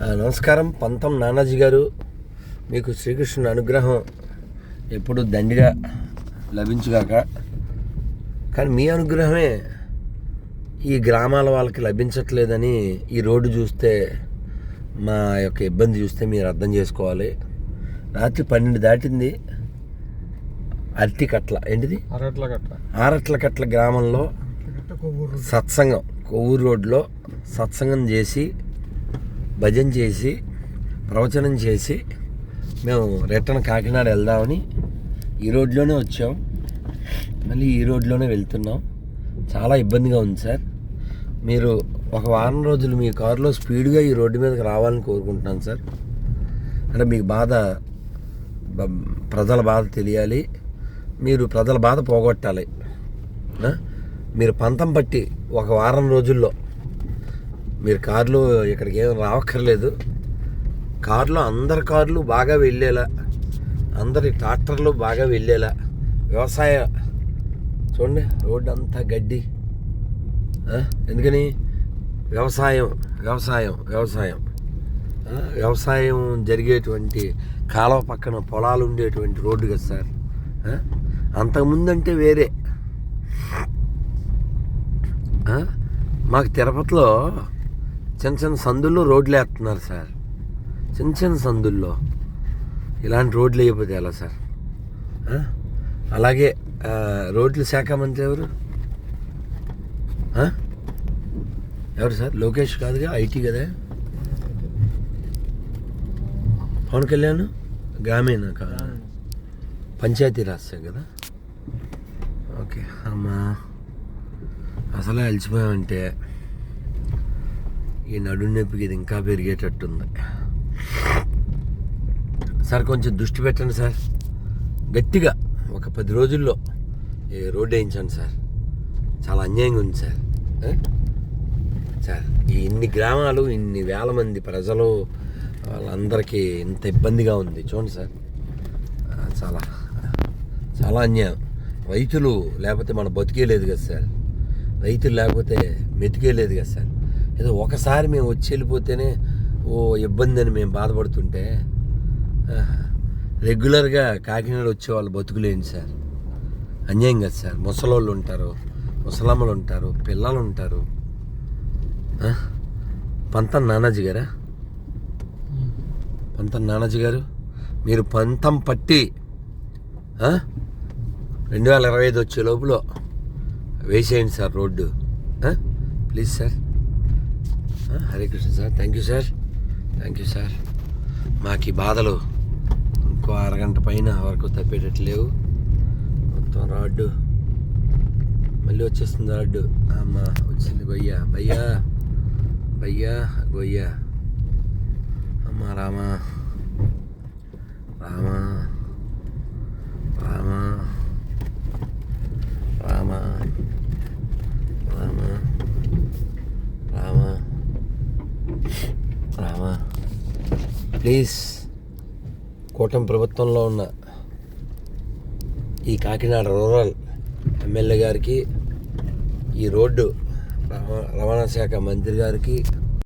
నమస్కారం. పంతం నానాజీ గారు. మీకు శ్రీకృష్ణుని అనుగ్రహం ఎప్పుడు దండిగా లభించుగాక. కానీ మీ అనుగ్రహమే ఈ గ్రామాల వాళ్ళకి లభించట్లేదని ఈ రోడ్డు చూస్తే మా యొక్క ఇబ్బంది చూస్తే మీరు అర్థం చేసుకోవాలి. రాత్రి పన్నెండు దాటింది. అరటి కట్ల ఏంటిది? ఆరట్ల కట్ల గ్రామంలో సత్సంగం. కొవ్వూరు రోడ్లో సత్సంగం చేసి భజన చేసి ప్రవచనం చేసి మేము రిటర్న్ కాకినాడ వెళ్దామని ఈ రోడ్లోనే వచ్చాం. మళ్ళీ ఈ రోడ్లోనే వెళ్తున్నాం. చాలా ఇబ్బందిగా ఉంది సార్. మీరు ఒక వారం రోజులు మీ కారులో స్పీడ్గా ఈ రోడ్డు మీదకి రావాలని కోరుకుంటున్నాను సార్. అంటే మీకు బాధ బ- ప్రజల బాధ తెలియాలి. మీరు ప్రజల బాధ పోగొట్టాలి. మీరు పంతం పట్టి ఒక వారం రోజుల్లో మీరు కార్లు ఇక్కడికి ఏం రావక్కర్లేదు. కార్లో అందరి కార్లు బాగా వెళ్ళేలా అందరి ట్రాక్టర్లు బాగా వెళ్ళేలా. వ్యవసాయ చూడండి రోడ్డు అంతా గడ్డి ఎందుకని? వ్యవసాయం వ్యవసాయం వ్యవసాయం. వ్యవసాయం జరిగేటువంటి కాలువ పక్కన పొలాలు ఉండేటువంటి రోడ్డు కదా సార్. అంతకుముందంటే వేరే. మాకు తిరుపతిలో చిన్న చిన్న సందుల్లో రోడ్లు వేస్తున్నారు సార్. చిన్న చిన్న సందుల్లో. ఇలాంటి రోడ్లు వేయకపోతే ఎలా సార్? అలాగే రోడ్ల శాఖ మంత్రి ఎవరు? ఎవరు సార్? లోకేష్ కాదుగా? ఐటీ కదా? పవన్ కళ్యాణ్? గ్రామీణ పంచాయతీ రాజ్ కదా? ఓకే అమ్మా. అసలే అలసిపోయామంటే. ఈ నడు నొప్పికి ఇది ఇంకా పెరిగేటట్టుంది. సార్ కొంచెం దృష్టి పెట్టండి సార్. గట్టిగా ఒక పది రోజుల్లో ఏ రోడ్డు వేయించండి సార్. చాలా అన్యాయంగా ఉంది సార్. సార్ ఈ ఇన్ని గ్రామాలు ఇన్ని వేల మంది ప్రజలు వాళ్ళందరికీ ఇంత ఇబ్బందిగా ఉంది. చూడండి సార్. చాలా చాలా అన్యాయం. రైతులు లేకపోతే మన బతికే లేదు కదా సార్. రైతులు లేకపోతే మెతికేలేదు కదా సార్. ఏదో ఒకసారి మేము వచ్చి వెళ్ళిపోతేనే ఓ ఇబ్బంది అని మేము బాధపడుతుంటే రెగ్యులర్గా కాకినాడ వచ్చేవాళ్ళు బతుకులేండి సార్. అన్యాయం కదా సార్. ముసలోళ్ళు ఉంటారు ముసలమ్మలు ఉంటారు పిల్లలు ఉంటారు. పంతం నానాజీ గారా? పంతం నానాజీ గారు మీరు పంతం పట్టి రెండు వేల ఇరవై ఐదు వచ్చే లోపల వేసేయండి sir road. Please sir. Hare Krishna sir thank you sir thank you sir మాకు ఈ బాధలు. ఇంకో అరగంట పైన వరకు తప్పేటట్టు లేవు మొత్తం రాడ్డు. మళ్ళీ వచ్చేస్తుంది రాడ్డు. అమ్మ వచ్చింది గొయ్య భయ్యా భయ్యా గొయ్య. అమ్మ రామా. రామా. రామా. రామా రామా రామా ప్లీజ్ కూటమి ప్రభుత్వంలో ఉన్న ఈ కాకినాడ రూరల్ ఎమ్మెల్యే గారికి ఈ రోడ్డు రవాణా శాఖ మంత్రి గారికి